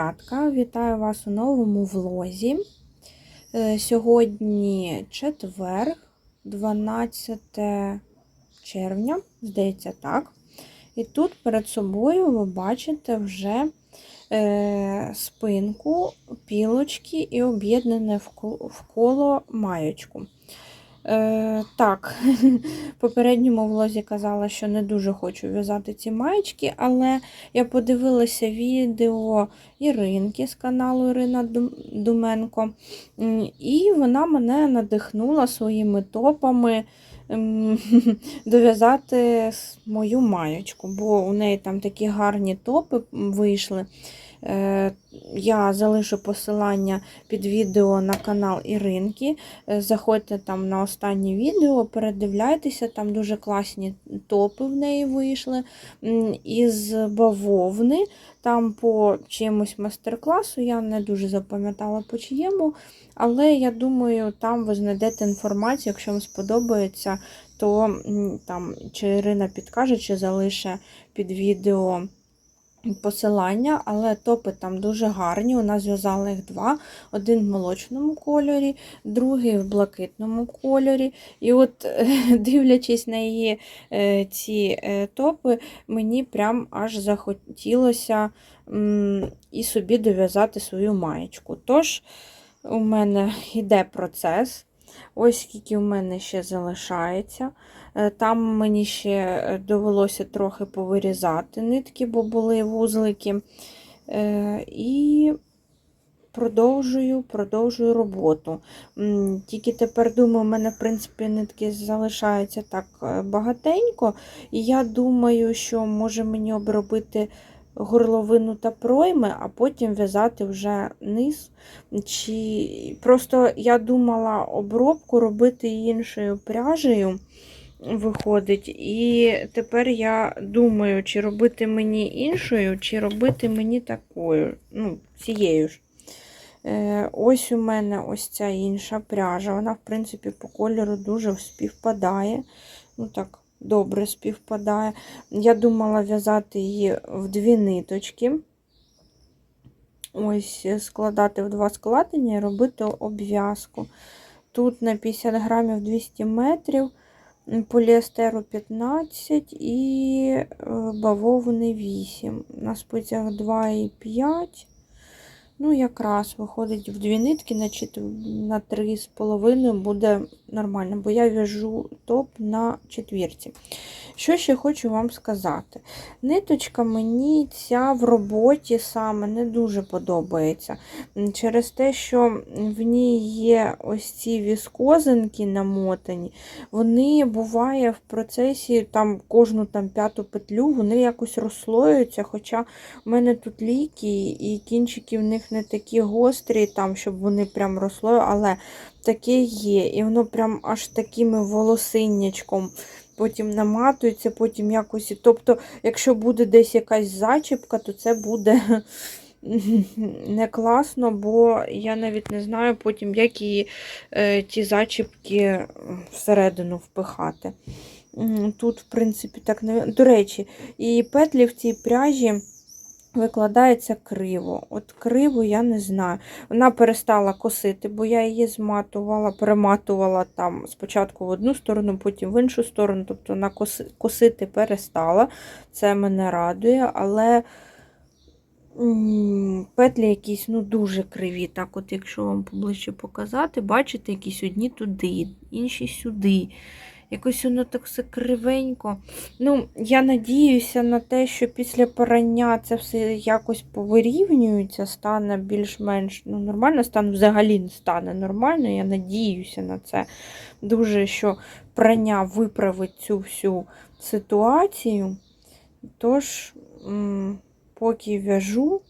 Дівчатка, вітаю вас у новому влозі. Е, Сьогодні четвер, 12 червня, здається, так. І тут перед собою ви бачите вже е, спинку, пілочки і об'єднане вко- вколо маєчку. Е, так, в попередньому влозі казала, що не дуже хочу в'язати ці маєчки, але я подивилася відео Іринки з каналу Ірина Думенко, і вона мене надихнула своїми топами дов'язати мою маєчку, бо у неї там такі гарні топи вийшли. Е, Я залишу посилання під відео на канал Іринки. Е, Заходьте там на останнє відео, передивляйтеся, там дуже класні топи в неї вийшли. Із бавовни, там по чимось майстер-класу, я не дуже запам'ятала по чиєму, але я думаю, там ви знайдете інформацію, якщо вам сподобається, то там чи Ірина підкаже, чи залише під відео посилання, але топи там дуже гарні. У нас зв'язали їх два: один в молочному кольорі, другий в блакитному кольорі. І от, дивлячись на її е, ці е, топи, мені прям аж захотілося і собі дов'язати свою маєчку. Тож, у мене йде процес. Ось скільки у мене ще залишається. Е, Там мені ще е, довелося трохи повирізати нитки, бо були вузлики. Е, І продовжую, продовжую роботу. Тільки тепер думаю, у мене, в принципі, нитки залишається так багатенько. І я думаю, що може мені обробити горловину та пройми, а потім в'язати вже низ. Чи... Просто я думала обробку робити іншою пряжею виходить. І тепер я думаю, чи робити мені іншою, чи робити мені такою, ну, цією ж. Е, Ось у мене ось ця інша пряжа. Вона, в принципі, по кольору дуже співпадає. Ну так, добре співпадає. Я думала в'язати її в дві ниточки. Ось, складати в два складення і робити обв'язку. Тут на 50 грамів 200 метрів, поліестеру 15 і е, бавовни 8. На спицях 2,5. Ну, якраз виходить в дві нитки, значить на 3,5 буде нормально, бо я в'яжу топ на четвірці. Що ще хочу вам сказати? Ниточка мені ця в роботі саме не дуже подобається. Через те, що в ній є ось ці віскозинки намотані, вони буває в процесі там кожну там п'яту петлю, вони якось розслоюються. Хоча в мене тут ліки, і кінчики в них не такі гострі, там, щоб вони прям росло, але таке є. І воно прям аж такими волосиннячком потім наматується, потім якось. Тобто, якщо буде десь якась зачіпка, то це буде не класно, бо я навіть не знаю потім, як її е, ті зачіпки всередину впихати. Тут, в принципі, так не. До речі, і петлі в цій пряжі викладається криво. От криво я не знаю. Вона перестала косити, бо я її зматувала, перематувала там спочатку в одну сторону, потім в іншу сторону. Тобто вона косити перестала. Це мене радує, але петлі якісь ну, дуже криві. Так, от, якщо вам поближче показати, бачите, якісь одні туди, інші сюди. Якось воно так все кривенько. Ну, я надіюся на те, що після порання це все якось повирівнюється, стане більш-менш ну, нормально, стане взагалі не стане нормально. Я надіюся на це дуже, що прання виправить цю всю ситуацію. Тож, поки в'яжу,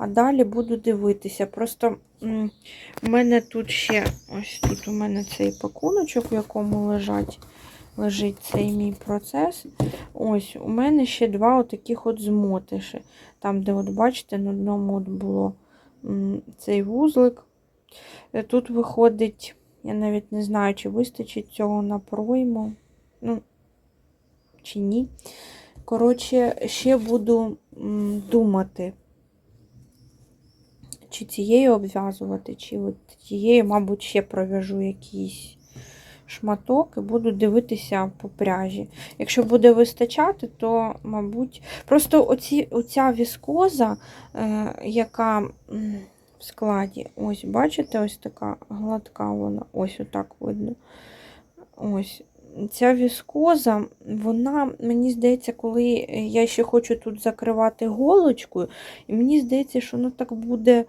а далі буду дивитися. Просто у мене тут ще ось тут у мене цей пакуночок, в якому лежать, лежить цей мій процес. Ось, у мене ще два отаких от змотиші. Там, де, от бачите, на одному от було цей вузлик. Е, Тут виходить, я навіть не знаю, чи вистачить цього на пройму. Ну, чи ні. Коротше, ще буду думати. Чи цією обв'язувати, чи от тією, мабуть, ще пров'яжу якийсь шматок і буду дивитися по пряжі. Якщо буде вистачати, то, мабуть, просто оці, оця віскоза, е, яка в складі, ось, бачите, ось така гладка вона, ось отак видно. Ось. Ця віскоза, вона, мені здається, коли я ще хочу тут закривати голочкою, і мені здається, що воно так буде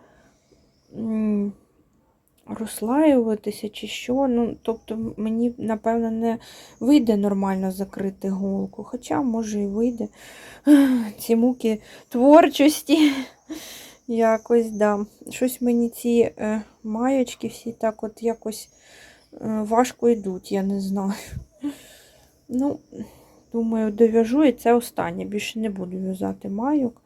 розслаюватися чи що. Ну, тобто мені, напевно, не вийде нормально закрити голку. Хоча, може, і вийде. Ці муки творчості. Якось, да. Щось мені ці е, маєчки всі так от якось е, важко йдуть, я не знаю. Ну, думаю, дов'яжу і це останнє. Більше не буду в'язати майок.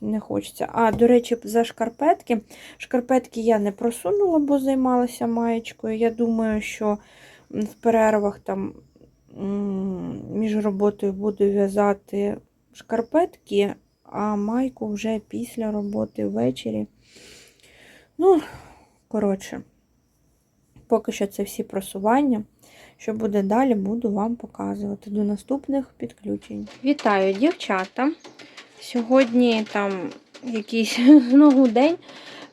Не хочеться. А, до речі, за шкарпетки. Шкарпетки я не просунула, бо займалася маєчкою. Я думаю, що в перервах там між роботою буду в'язати шкарпетки, а майку вже після роботи ввечері. Ну, коротше, поки що це всі просування. Що буде далі, буду вам показувати до наступних підключень. Вітаю, дівчата! Сьогодні там якийсь знову день.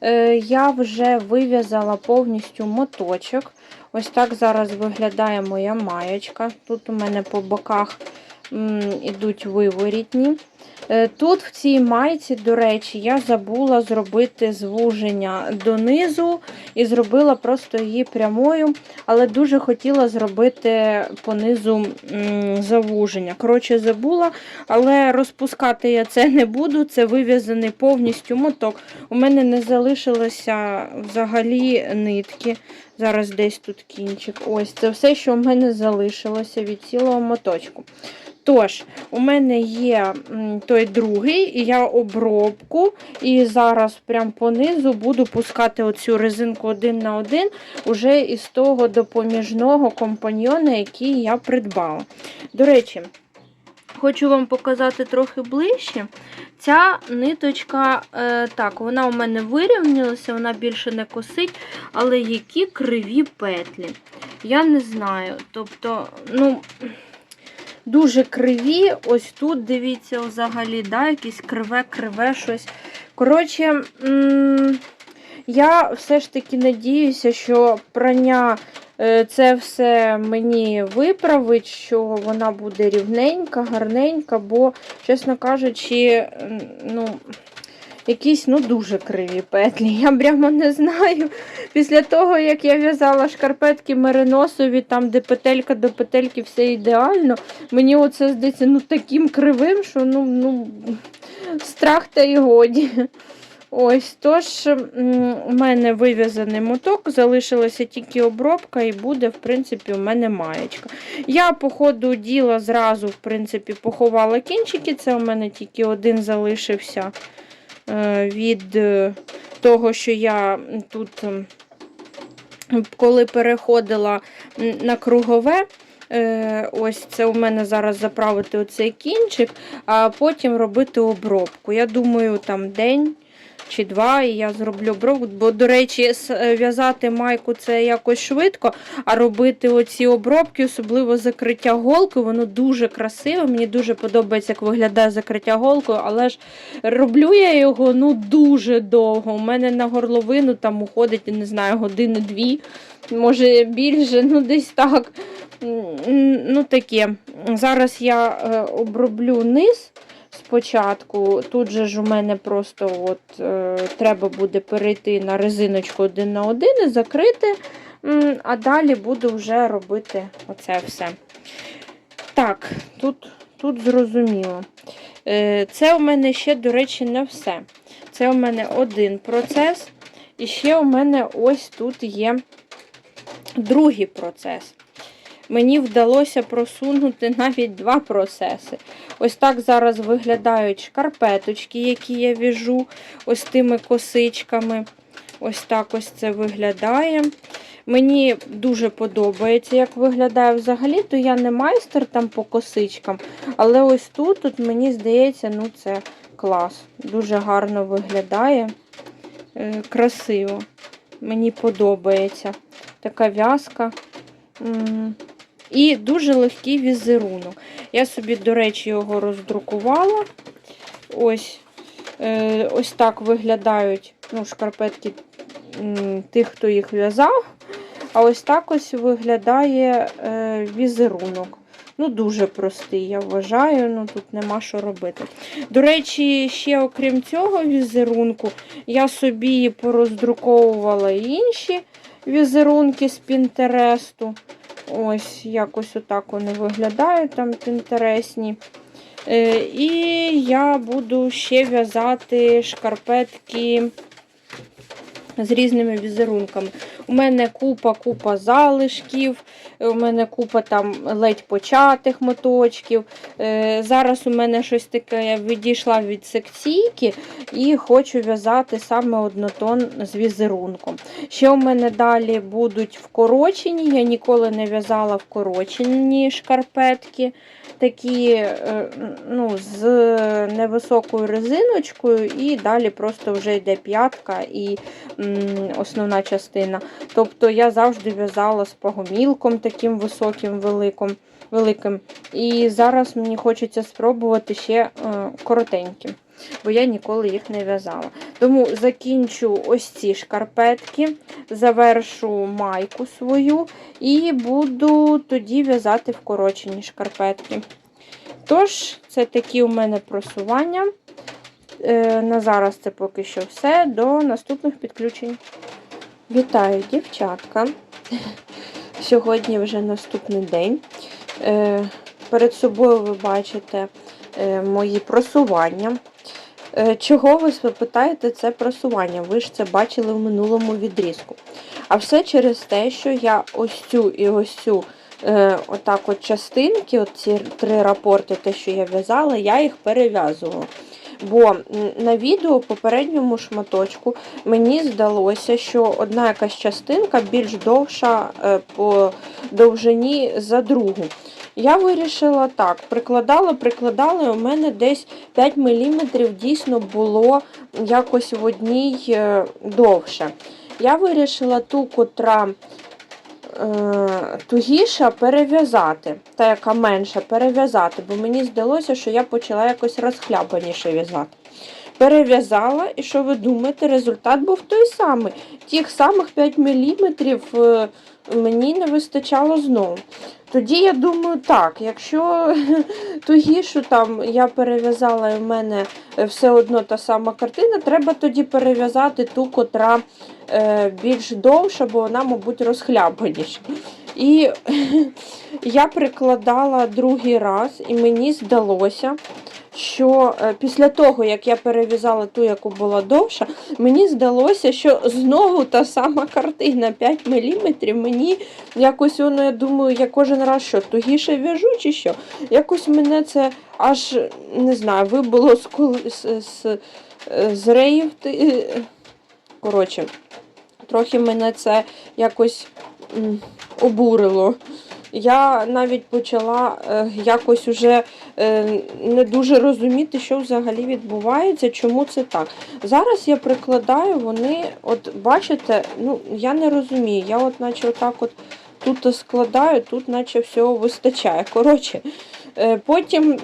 Е, Я вже вив'язала повністю моточок. Ось так зараз виглядає моя маєчка. Тут у мене по боках м, ідуть виворітні. Е, Тут в цій майці, до речі, я забула зробити звуження донизу і зробила просто її прямою, але дуже хотіла зробити понизу завуження. Коротше, забула, але розпускати я це не буду. Це вив'язаний повністю моток. У мене не залишилося взагалі нитки. Зараз десь тут кінчик. Ось це все, що в мене залишилося від цілого моточку. Тож, у мене є той другий, і я обробку, і зараз прям понизу буду пускати оцю резинку один на один уже із того допоміжного компаньйона, який я придбала. До речі, хочу вам показати трохи ближче. Ця ниточка, е, так, вона у мене вирівнялася, вона більше не косить, але які криві петлі. Я не знаю. Тобто, ну дуже криві. Ось тут, дивіться, взагалі, да, якесь криве-криве щось. Коротше, я все ж таки надіюся, що прання е, це все мені виправить, що вона буде рівненька, гарненька, бо, чесно кажучи, ну. Якісь ну дуже криві петлі. Я прямо не знаю. Після того, як я в'язала шкарпетки мериносові, там, де петелька до петельки, все ідеально. Мені оце здається ну, таким кривим, що ну, ну, страх та й годі. Ось, тож, у мене вив'язаний моток, залишилася тільки обробка, і буде, в принципі, у мене маєчка. Я, по ходу діла, зразу, в принципі, поховала кінчики. Це у мене тільки один залишився від е, того, що я тут, коли переходила на кругове. Е, Ось це у мене зараз заправити оцей кінчик, а потім робити обробку. Я думаю, там день чи два, і я зроблю обробку. Бо, до речі, е, в'язати майку це якось швидко, а робити оці обробки, особливо закриття голкою, воно дуже красиве. Мені дуже подобається, як виглядає закриття голкою, але ж роблю я його ну дуже довго. У мене на горловину там уходить, я не знаю, години-дві, може більше, ну десь так. Ну таке. Зараз я е, оброблю низ спочатку. Тут же ж у мене просто от, е, треба буде перейти на резиночку один на один і закрити. А далі буду вже робити оце все. Так, тут, тут зрозуміло. Е, Це у мене ще, до речі, не все. Це у мене один процес. І ще у мене ось тут є другий процес. Мені вдалося просунути навіть два процеси. Ось так зараз виглядають шкарпеточки, які я в'яжу ось тими косичками. Ось так ось це виглядає. Мені дуже подобається, як виглядає взагалі, то я не майстер там по косичкам, але ось тут, тут мені здається, ну це клас. Дуже гарно виглядає. Е, Красиво. Мені подобається така в'язка. І дуже легкий візерунок. Я собі, до речі, його роздрукувала. Ось Е, ось так виглядають ну, шкарпетки тих, хто їх в'язав. А ось так ось виглядає е, візерунок. Ну, дуже простий, я вважаю, ну тут нема що робити. До речі, ще окрім цього візерунку, я собі пороздруковувала інші візерунки з Пінтересту. Ось якось отак вони виглядають там інтересні. Е, І я буду ще в'язати шкарпетки з різними візерунками. У мене купа-купа залишків, е, у мене купа там ледь початих моточків. Е, Зараз у мене щось таке, я відійшла від секційки і хочу в'язати саме однотон з візерунком. Ще у мене далі будуть вкорочені, я ніколи не в'язала вкорочені шкарпетки. Такі е, ну, з невисокою резиночкою, і далі просто вже йде п'ятка і основна частина. Тобто я завжди в'язала з погомілком таким високим, великим. великим. І зараз мені хочеться спробувати ще е, коротенькі, бо я ніколи їх не в'язала. Тому закінчу ось ці шкарпетки, завершу майку свою і буду тоді в'язати вкорочені шкарпетки. Тож, це такі у мене просування. Е, На зараз це поки що все. До наступних підключень. Вітаю, дівчатка. Сьогодні вже наступний день. Е, Перед собою ви бачите е, мої просування. Е, Чого ви питаєте це просування? Ви ж це бачили в минулому відрізку. А все через те, що я ось цю і ось цю е, отак от частинки, от ці три рапорти, те, що я в'язала, я їх перев'язувала. Бо на відео попередньому шматочку мені здалося, що одна якась частинка більш довша е, по довжині за другу. Я вирішила так, прикладала, прикладала, і у мене десь 5 мм дійсно було якось в одній е, довше. Я вирішила ту, котра е, тугіша, перев'язати, та яка менша, перев'язати, бо мені здалося, що я почала якось розхлябаніше в'язати. Перев'язала, і що ви думаєте, результат був той самий. Тих самих 5 мм мені не вистачало знову. Тоді я думаю, так, якщо тугішу там я перев'язала і в мене е, все одно та сама картина, треба тоді перев'язати ту, котра е, більш довша, бо вона, мабуть, розхлябаніша. І я прикладала другий раз, і мені здалося, що е, після того, як я перев'язала ту, яку була довша, мені здалося, що знову та сама картина 5 мм. Мені якось воно, я думаю, я кожен раз що, тугіше в'яжу чи що. Якось мене це аж не знаю, вибило з, з, з, з реїв. Коротше, трохи мене це якось обурило. Я навіть почала е, якось уже е, не дуже розуміти, що взагалі відбувається, чому це так. Зараз я прикладаю, вони, от бачите, ну я не розумію. Я от наче отак от тут складаю, тут наче всього вистачає. Коротше, потім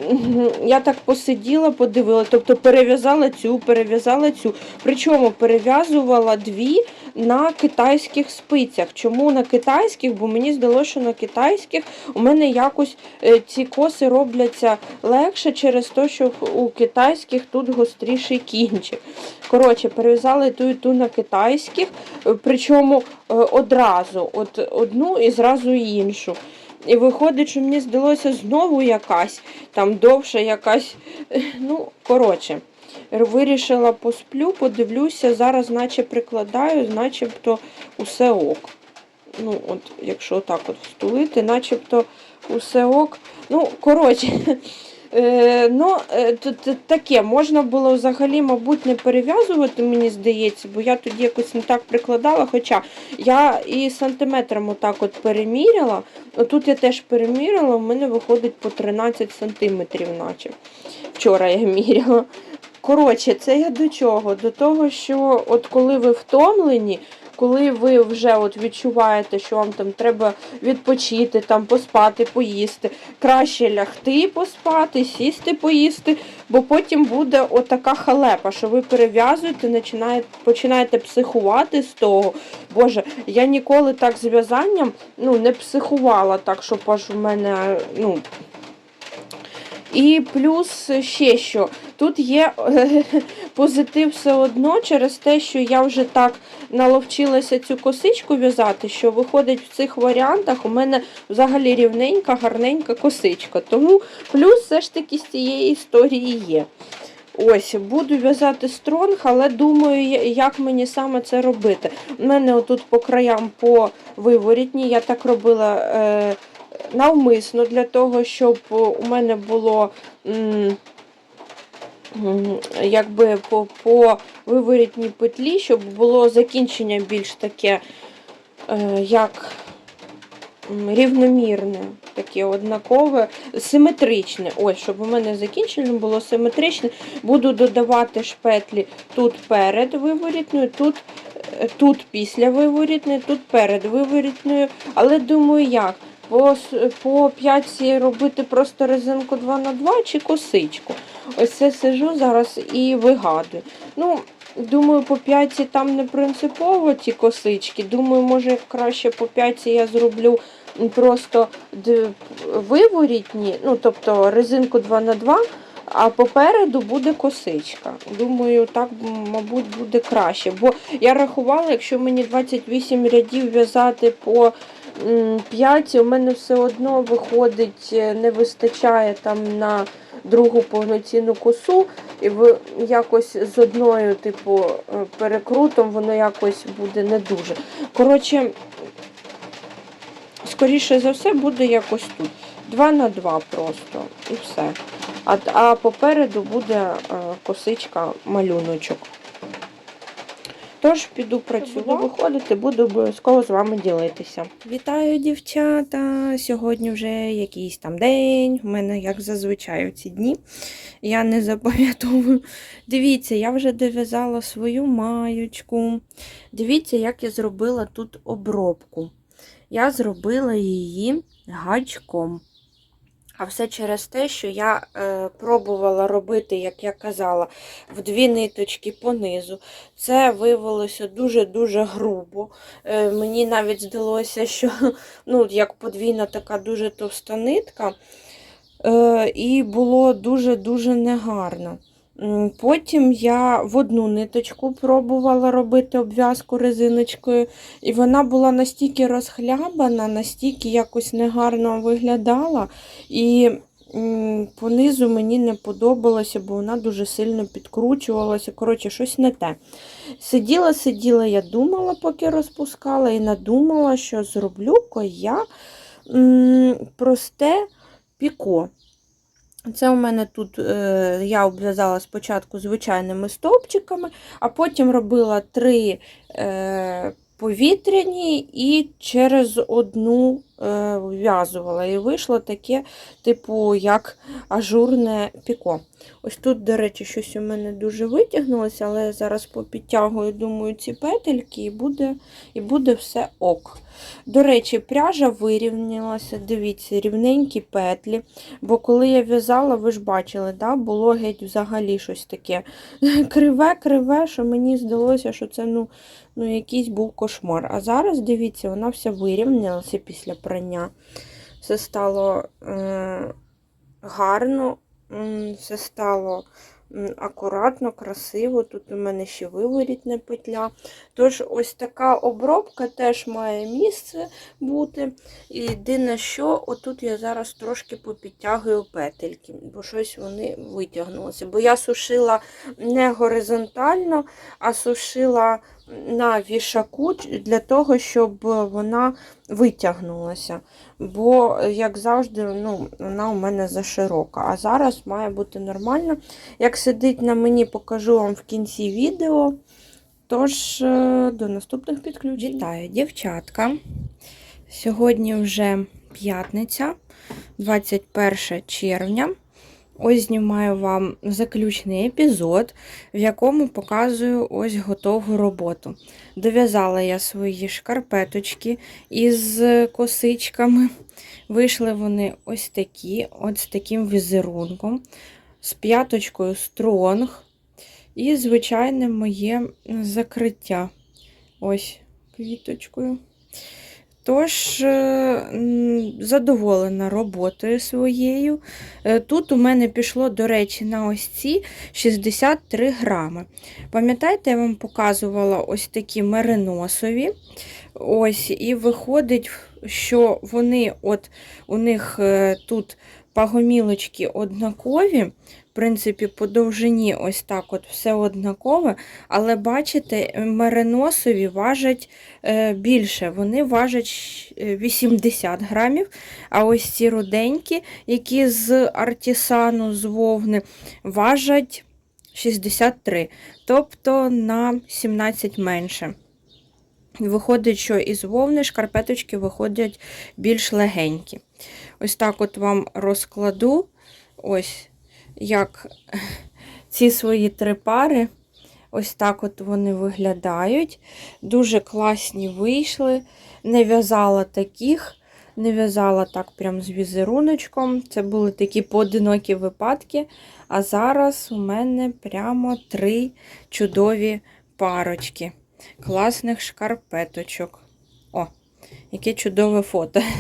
я так посиділа, подивила, тобто перев'язала цю, перев'язала цю. Причому перев'язувала дві на китайських спицях. Чому на китайських? Бо мені здалося, що на китайських у мене якось е, ці коси робляться легше через те, що у китайських тут гостріший кінчик. Коротше, перев'язала ту і ту на китайських, е, причому е, одразу, от одну і зразу іншу. І виходить, що мені здалося знову якась, там довша якась. Ну, коротше. Вирішила посплю, подивлюся, зараз наче прикладаю, начебто усе ок. Ну, от, якщо так от встулити, начебто усе ок. Ну, коротше, ну, е, тут таке, можна було взагалі, мабуть, не перев'язувати, мені здається, бо я тоді якось не так прикладала. Хоча я і сантиметром отак от переміряла. Тут я теж переміряла, у мене виходить по 13 сантиметрів, наче. Вчора я міряла. коротше, це я до чого? До того, що от коли ви втомлені, коли ви вже от відчуваєте, що вам там треба відпочити, там поспати, поїсти, краще лягти поспати, сісти поїсти, бо потім буде отака халепа, що ви перев'язуєте, починаєте, психувати з того. Боже, я ніколи так з в'язанням ну, не психувала так, щоб аж у мене. ну, і плюс ще що, тут є позитив все одно через те, що я вже так наловчилася цю косичку в'язати, що виходить в цих варіантах у мене взагалі рівненька, гарненька косичка. Тому плюс все ж таки з цієї історії є. Ось, буду в'язати стронг, але думаю, як мені саме це робити. У мене отут по краям по виворітні, я так робила е, навмисно для того, щоб у мене було. Якби по, по виворітній петлі, щоб було закінчення більш таке, е, як рівномірне, таке однакове, симетричне. Ось, щоб у мене закінчення було симетричне. Буду додавати шпетлі тут перед виворітною, тут, е, тут після виворітної, тут перед виворітною. Але думаю, як? По, по п'ятці робити просто резинку 2 на 2 чи косичку. Ось це сижу зараз і вигадую. Ну, думаю, по п'ятці там не принципово ті косички. Думаю, може краще по п'ятці я зроблю просто виворітні, ну, тобто резинку 2 на 2 а попереду буде косичка. Думаю, так, мабуть, буде краще. Бо я рахувала, якщо мені 28 рядів в'язати по 5, у мене все одно виходить, е, не вистачає там на другу повноцінну косу, і якось з одною, типу, е, перекрутом воно якось буде не дуже. Коротше, скоріше за все, буде якось тут. 2 на 2 просто. І все. А, а попереду буде е, косичка малюночок. Тож піду працюю, буду виходити, буду обов'язково з вами ділитися. Вітаю, дівчата! Сьогодні вже якийсь там день. У мене, як зазвичай, у ці дні. Я не запам'ятовую. Дивіться, я вже дов'язала свою маючку. Дивіться, як я зробила тут обробку. Я зробила її гачком. А все через те, що я е, пробувала робити, як я казала, в дві ниточки понизу. Це виявилося дуже-дуже грубо. Е, мені навіть здалося, що ну, як подвійна така дуже товста нитка. Е, і було дуже-дуже негарно. Потім я в одну ниточку пробувала робити обв'язку резиночкою, і вона була настільки розхлябана, настільки якось негарно виглядала. І понизу мені не подобалося, бо вона дуже сильно підкручувалася. Коротше, щось не те. Сиділа, сиділа, я думала, поки розпускала, і надумала, що зроблю-ка я просте піко. Це у мене тут е, я обв'язала спочатку звичайними стовпчиками, а потім робила три е, повітряні і через одну вв'язувала. І вийшло таке, типу, як ажурне піко. Ось тут, до речі, щось у мене дуже витягнулося, але я зараз попідтягую, думаю, ці петельки, і буде, і буде все ок. До речі, пряжа вирівнялася, дивіться, рівненькі петлі. Бо коли я в'язала, ви ж бачили, да, було геть взагалі щось таке криве-криве, що мені здалося, що це ну, ну, якийсь був кошмар. А зараз, дивіться, вона вся вирівнялася після прання. Все стало е, гарно, все стало акуратно, красиво. Тут у мене ще виворітна петля. Тож, ось така обробка теж має місце бути. І єдине, що отут я зараз трошки попідтягую петельки, бо щось вони витягнулися. Бо я сушила не горизонтально, а сушила на вішаку для того, щоб вона витягнулася. Бо, як завжди, ну, вона у мене заширока. А зараз має бути нормально. Як сидить на мені, покажу вам в кінці відео. Тож, е, до наступних підключень. Вітаю, дівчатка. Сьогодні вже п'ятниця, 21 червня. Ось знімаю вам заключний епізод, в якому показую ось готову роботу. Дов'язала я свої шкарпеточки із косичками. Вийшли вони ось такі, от з таким візерунком, з п'яточкою стронг і звичайне моє закриття. Ось квіточкою. Тож, е, задоволена роботою своєю. Е, Тут у мене пішло, до речі, на ось ці 63 грами. Пам'ятаєте, я вам показувала ось такі мериносові. Ось, і виходить, що вони, от у них е, тут пагомілочки однакові. В принципі, по довжині ось так от все однакове. Але бачите, мериносові важать е, більше. Вони важать е, 80 грамів. А ось ці руденькі, які з артісану, з вовни, важать 63, тобто на 17 менше. Виходить, що із вовни шкарпеточки виходять більш легенькі. Ось так от вам розкладу, ось як ці свої три пари. Ось так от вони виглядають. Дуже класні вийшли. Не в'язала таких, не в'язала так прям з візеруночком. Це були такі поодинокі випадки. А зараз у мене прямо три чудові парочки класних шкарпеточок. О, яке чудове фото.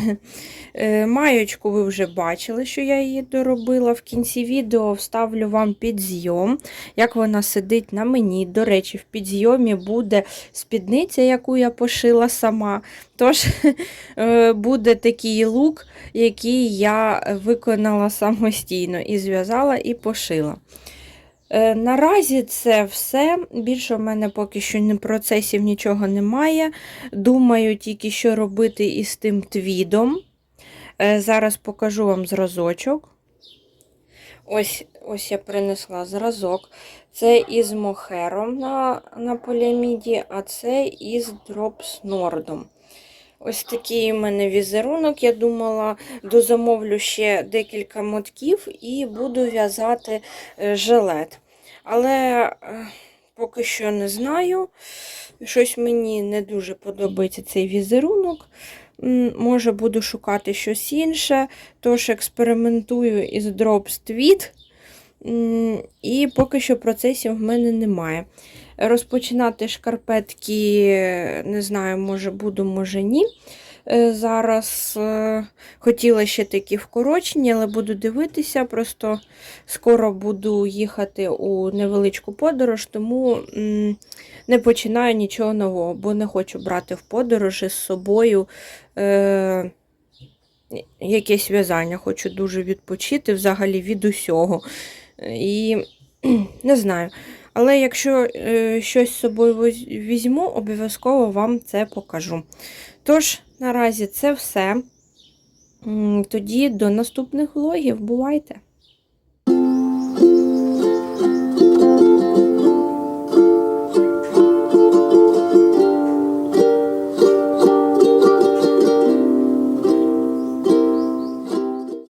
Е, Маєчку ви вже бачили, що я її доробила. В кінці відео вставлю вам підзйом, як вона сидить на мені. До речі, в підзйомі буде спідниця, яку я пошила сама. Тож е, буде такий лук, який я виконала самостійно і зв'язала, і пошила. Е, Наразі це все. Більше в мене поки що не процесів нічого немає. Думаю тільки, що робити із тим твідом. Е, Зараз покажу вам зразочок. Ось ось я принесла зразок. Це із мохером на, на поліаміді, а це із дропснордом. Ось такий у мене візерунок. Я думала, дозамовлю ще декілька мотків і буду в'язати е, жилет. Але е, поки що не знаю. Щось мені не дуже подобається цей візерунок. Може, буду шукати щось інше, тож експериментую із Tweed. І поки що процесів в мене немає. Розпочинати шкарпетки, не знаю, може буду, може ні. Е, Зараз е, хотіла ще такі вкорочені, але буду дивитися. Просто скоро буду їхати у невеличку подорож, тому не починаю нічого нового, бо не хочу брати в подорожі з собою е, якесь в'язання. Хочу дуже відпочити взагалі від усього. І не знаю. Але якщо е, щось з собою візьму, обов'язково вам це покажу. Тож, наразі це все. Тоді до наступних влогів. Бувайте!